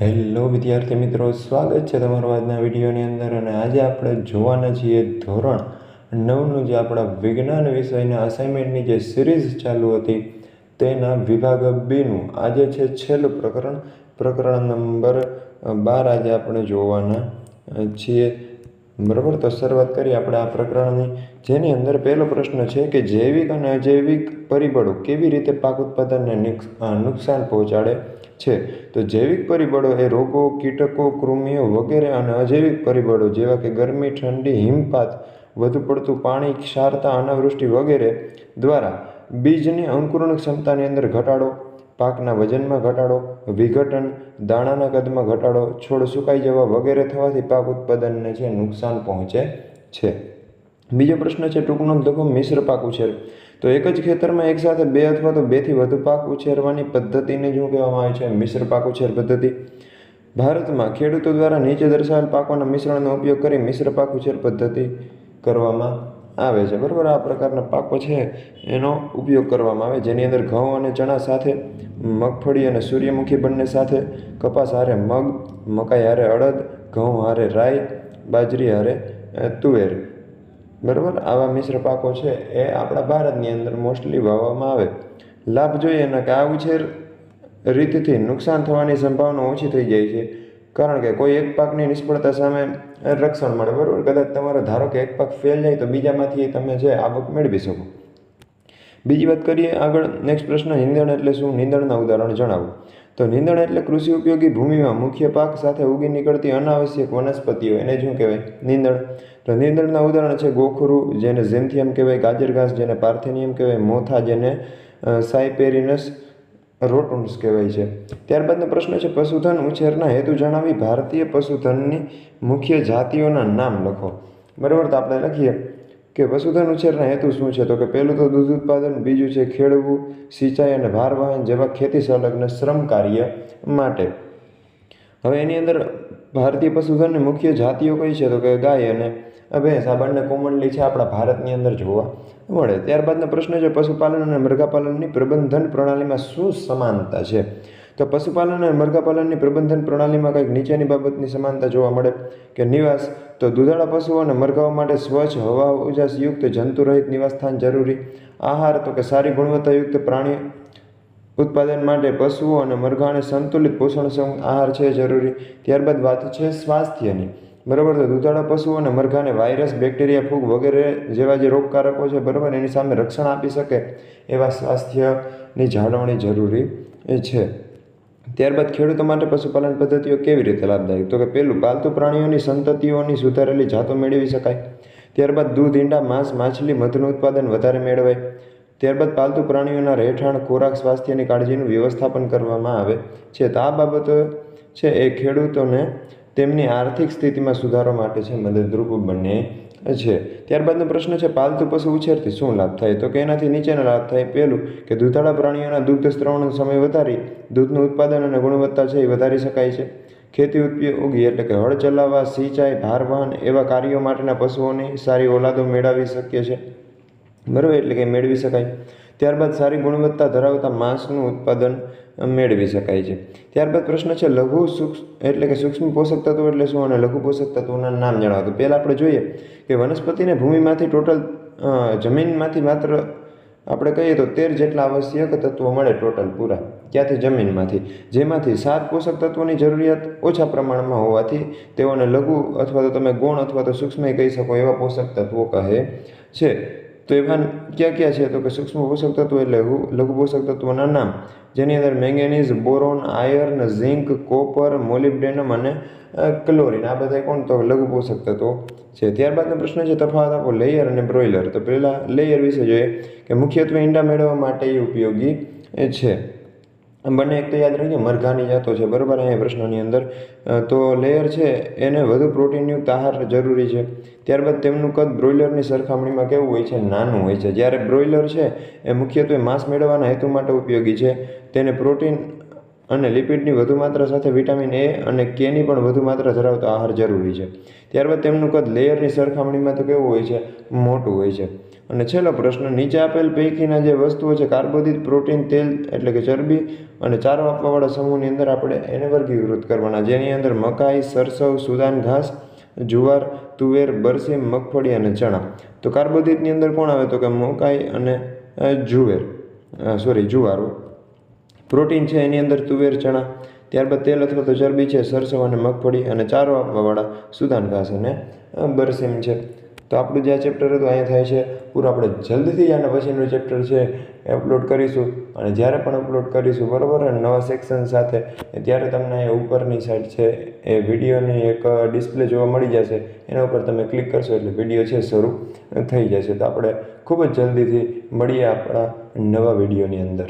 Hello વિદ્યાર્થી મિત્રો, સ્વાગત છે તમારું આજના વિડીયોની અંદર અને આજે આપણે જોવાના છીએ ધોરણ નવનું જે આપણા વિજ્ઞાન વિષયના અસાઇનમેન્ટની જે સિરીઝ ચાલુ હતી, તેના વિભાગ બીનું. આજે છે છેલ્લું પ્રકરણ. પ્રકરણ નંબર બાર આજે આપણે જોવાના છીએ. બરાબર? તો શરૂઆત કરીએ આપણે આ પ્રકરણની, જેની અંદર પહેલો પ્રશ્ન છે કે જૈવિક અને અજૈવિક પરિબળો કેવી રીતે પાક ઉત્પાદનને નુકસાન પહોંચાડે છે? તો જૈવિક પરિબળો એ રોગો, કીટકો, કૃમિઓ વગેરે અને અજૈવિક પરિબળો જેવા કે ગરમી, ઠંડી, હિમપાત, વધુ પડતું પાણી, ક્ષારતા, અનાવૃષ્ટિ વગેરે દ્વારા બીજની અંકુરણ ક્ષમતાની અંદર ઘટાડો પાકના વજનમાં ઘટાડો, વિઘટન, દાણાના કદમાં ઘટાડો, છોડ સુકાઈ જવા વગેરે થવાથી પાક ઉત્પાદનને છે નુકસાન પહોંચે છે. બીજો પ્રશ્ન છે ટૂંકનો લખો, મિશ્ર પાક ઉછેર. તો એક જ ખેતરમાં એકસાથે બે અથવા તો બેથી વધુ પાક ઉછેરવાની પદ્ધતિને શું કહેવામાં આવે છે મિશ્ર પાક ઉછેર પદ્ધતિ. ભારતમાં ખેડૂતો દ્વારા નીચે દર્શાવેલ પાકોના મિશ્રણનો ઉપયોગ કરી મિશ્ર પાક ઉછેર પદ્ધતિ કરવામાં આવે છે. બરાબર? આ પ્રકારના પાકો છે એનો ઉપયોગ કરવામાં આવે. જેની અંદર ઘઉં અને ચણા સાથે, મગફળી અને સૂર્યમુખી બંને સાથે કપાસ હારે મગ, મકાઈ હારે અડદ, ઘઉં હારે રાઈ, બાજરી હારે તુવેર. બરાબર? આવા મિશ્ર પાકો છે એ આપણા ભારતની અંદર મોસ્ટલી વાવવામાં આવે. લાભ જોઈએ એના કે આ ઉછેર રીતથી નુકસાન થવાની સંભાવના ઓછી થઈ જાય છે. કારણ કે કોઈ એક પાકની નિષ્ફળતા સામે રક્ષણ મળે, બરાબર? કદાચ તમારો ધારો કે એક પાક ફેલ જાય તો બીજામાંથી તમે જે આવક મેળવી શકો. બીજી વાત કરીએ આગળ નેક્સ્ટ પ્રશ્ન નિંદણ એટલે શું? નિંદણના ઉદાહરણ જણાવો. તો નિંદણ એટલે કૃષિ ઉપયોગી ભૂમિમાં મુખ્ય પાક સાથે ઉગી નીકળતી અનાવશ્યક વનસ્પતિઓ. એને શું કહેવાય? નિંદણ. તો નિંદણના ઉદાહરણ છે ગોખરું, જેને ઝેન્થિયમ કહેવાય ગાજર ઘાસ જેને પાર્થેનિયમ કહેવાય, મોથા, જેને સાયપેરિનસ રોટુન્સ કહેવાય છે. ત્યારબાદનો પ્રશ્ન છે, પશુધન ઉછેરના હેતુ જણાવી ભારતીય પશુધનની મુખ્ય જાતિઓના નામ લખો. બરાબર, તો આપણે લખીએ કે પશુધન ઉછેરના હેતુ શું છે? તો કે પહેલું તો દૂધ ઉત્પાદન, બીજું છે ખેડવું, સિંચાઈ અને ભારવહન જેવા ખેતી સંલગ્ન શ્રમ કાર્ય માટે. હવે એની અંદર ભારતીય પશુધનની મુખ્ય જાતિઓ કઈ છે? તો કે ગાય અને ભેંસ આ કોમનલી છે આપણા ભારતની અંદર જોવા. મળે. ત્યારબાદનો પ્રશ્ન છે, પશુપાલન અને મૃગાપાલનની પ્રબંધન પ્રણાલીમાં શું સમાનતા છે? તો પશુપાલન અને મૃગાપાલનની પ્રબંધન પ્રણાલીમાં કંઈક નીચેની બાબતની સમાનતા જોવા મળે કે નિવાસ. તો દુધાળા પશુઓ અને મરઘાઓ માટે સ્વચ્છ, હવા ઉજાસયુક્ત, જંતુરહિત નિવાસસ્થાન જરૂરી. આહાર તો કે સારી ગુણવત્તાયુક્ત પ્રાણી ઉત્પાદન માટે પશુઓ અને મરઘાને સંતુલિત પોષણક્ષમ આહાર છે જરૂરી. ત્યારબાદ વાત છે સ્વાસ્થ્યની. બરાબર તો દૂધાળા પશુઓ અને મરઘાને વાયરસ, બેક્ટેરિયા, ફૂગ વગેરે જેવા જે રોગકારકો છે, બરાબર? એની સામે રક્ષણ આપી શકે એવા સ્વાસ્થ્યની જાળવણી જરૂરી છે. ત્યારબાદ ખેડૂતો માટે પશુપાલન પદ્ધતિઓ કેવી રીતે લાભદાયક? તો કે પહેલું પાલતુ પ્રાણીઓની સંતતિઓની સુધારેલી જાતો મેળવી શકાય. ત્યારબાદ દૂધ, ઈંડા, માંસ, માછલી, મધનું ઉત્પાદન વધારે મેળવાય. ત્યારબાદ પાલતુ પ્રાણીઓના રહેઠાણ, ખોરાક, સ્વાસ્થ્યની કાળજીનું વ્યવસ્થાપન કરવામાં આવે છે. તો આ બાબતો છે એ ખેડૂતોને તેમની આર્થિક સ્થિતિમાં સુધારો માટે છે મદદરૂપ બને છે. ત્યારબાદનો પ્રશ્ન છે, પાલતુ પશુ ઉછેરથી શું લાભ થાય? તો કે એનાથી નીચેના લાભ થાય પહેલું કે દૂધાળા પ્રાણીઓના દુગ્ધ સ્ત્રવણનો સમય વધારી દૂધનું ઉત્પાદન અને ગુણવત્તા છે એ વધારી શકાય છે. ખેતી ઉપયોગી એટલે કે હળ ચલાવવા, સિંચાઈ ભાર વહન એવા કાર્યો માટેના પશુઓની સારી ઓલાદો મેળવી શકીએ છે. બરાબર, એટલે કે મેળવી શકાય. ત્યારબાદ સારી ગુણવત્તા ધરાવતા માંસનું ઉત્પાદન મેળવી શકાય છે. ત્યારબાદ પ્રશ્ન છે, લઘુ સૂક્ષ્મ, એટલે કે સૂક્ષ્મ પોષક તત્વો એટલે શું અને લઘુ પોષક તત્વોના નામ જણાવો? પહેલાં આપણે જોઈએ કે વનસ્પતિને ભૂમિમાંથી ટોટલ જમીનમાંથી માત્ર આપણે કહીએ તો તેર જેટલા આવશ્યક તત્વો મળે ટોટલ પૂરા. ક્યાંથી? જમીનમાંથી. જેમાંથી સાત પોષક તત્વોની જરૂરિયાત ઓછા પ્રમાણમાં હોવાથી તેઓને લઘુ અથવા તો તમે ગુણ અથવા તો સૂક્ષ્મ કહી શકો એવા પોષક તત્વો કહે છે. તો એમાં ક્યાં ક્યાં છે? તો કે સૂક્ષ્મ પોષક તત્વો એટલે લઘુ પોષક તત્વોના નામ. જેની અંદર manganese, boron, iron, zinc, copper, molybdenum અને ક્લોરિન. આ બધા કોણ? તો લઘુ પોષક તત્વો છે. ત્યારબાદનો પ્રશ્ન છે, તફાવત આપો લેયર અને બ્રોઇલર. તો પહેલાં લેયર વિશે જોઈએ કે મુખ્યત્વે ઈંડા મેળવવા માટે એ ઉપયોગી છે. બંને એક તો યાદ રાખીએ મરઘાની જાતો છે, બરાબર? અહીંયા પ્રશ્નની અંદર. તો લેયર છે, એને વધુ પ્રોટીનયુક્ત આહાર જરૂરી છે. ત્યારબાદ તેમનું કદ બ્રોઇલરની સરખામણીમાં કેવું હોય છે? નાનું હોય છે. જ્યારે બ્રોઇલર છે, એ મુખ્યત્વે માંસ મેળવવાના હેતુ માટે ઉપયોગી છે. તેને પ્રોટીન અને લિપિડની વધુ માત્રા સાથે વિટામિન એ અને કેની પણ વધુ માત્રા ધરાવતો આહાર જરૂરી છે. ત્યારબાદ તેમનું કદ લેયરની સરખામણીમાં તો કેવું હોય છે? મોટું હોય છે. અને છેલ્લો પ્રશ્ન, નીચે આપેલ પૈકીના જે વસ્તુઓ છે, કાર્બોદિત પ્રોટીન, તેલ એટલે કે ચરબી અને ચારો આપવાવાળા સમૂહની અંદર આપણે એને વર્ગીકૃત કરવાના, જેની અંદર મકાઈ, સરસવ, સુદાન, ઘાસ, જુવાર, તુવેર બરસી મગફળી અને ચણા. તો કાર્બોદિતની અંદર કોણ આવે? તો કે મકાઈ અને જુવેર. સોરી જુવારો. પ્રોટીન છે એની અંદર તુવેર, ચણા, ત્યારબાદ તેલ અથવા તો ચરબી છે, સરસવ અને મગફળી અને ચારો આપવાવાળા સુદાન ઘાસ અને બરસીમ છે. તો આપણું જે આ ચેપ્ટર હતું, અહીંયા થાય છે. પૂરું આપણે જલ્દીથી આના પછીનું ચેપ્ટર છે એ અપલોડ કરીશું. અને જ્યારે પણ અપલોડ કરીશું, બરાબર? અને નવા સેક્શન સાથે ત્યારે તમને અહીંયા ઉપરની સાઈડ છે, એ વિડીયોની એક ડિસ્પ્લે જોવા મળી જશે. એના ઉપર તમે ક્લિક કરશો એટલે વીડિયો છે શરૂ થઈ જશે. તો આપણે ખૂબ જ જલ્દીથી મળીએ આપણા નવા વિડીયોની અંદર.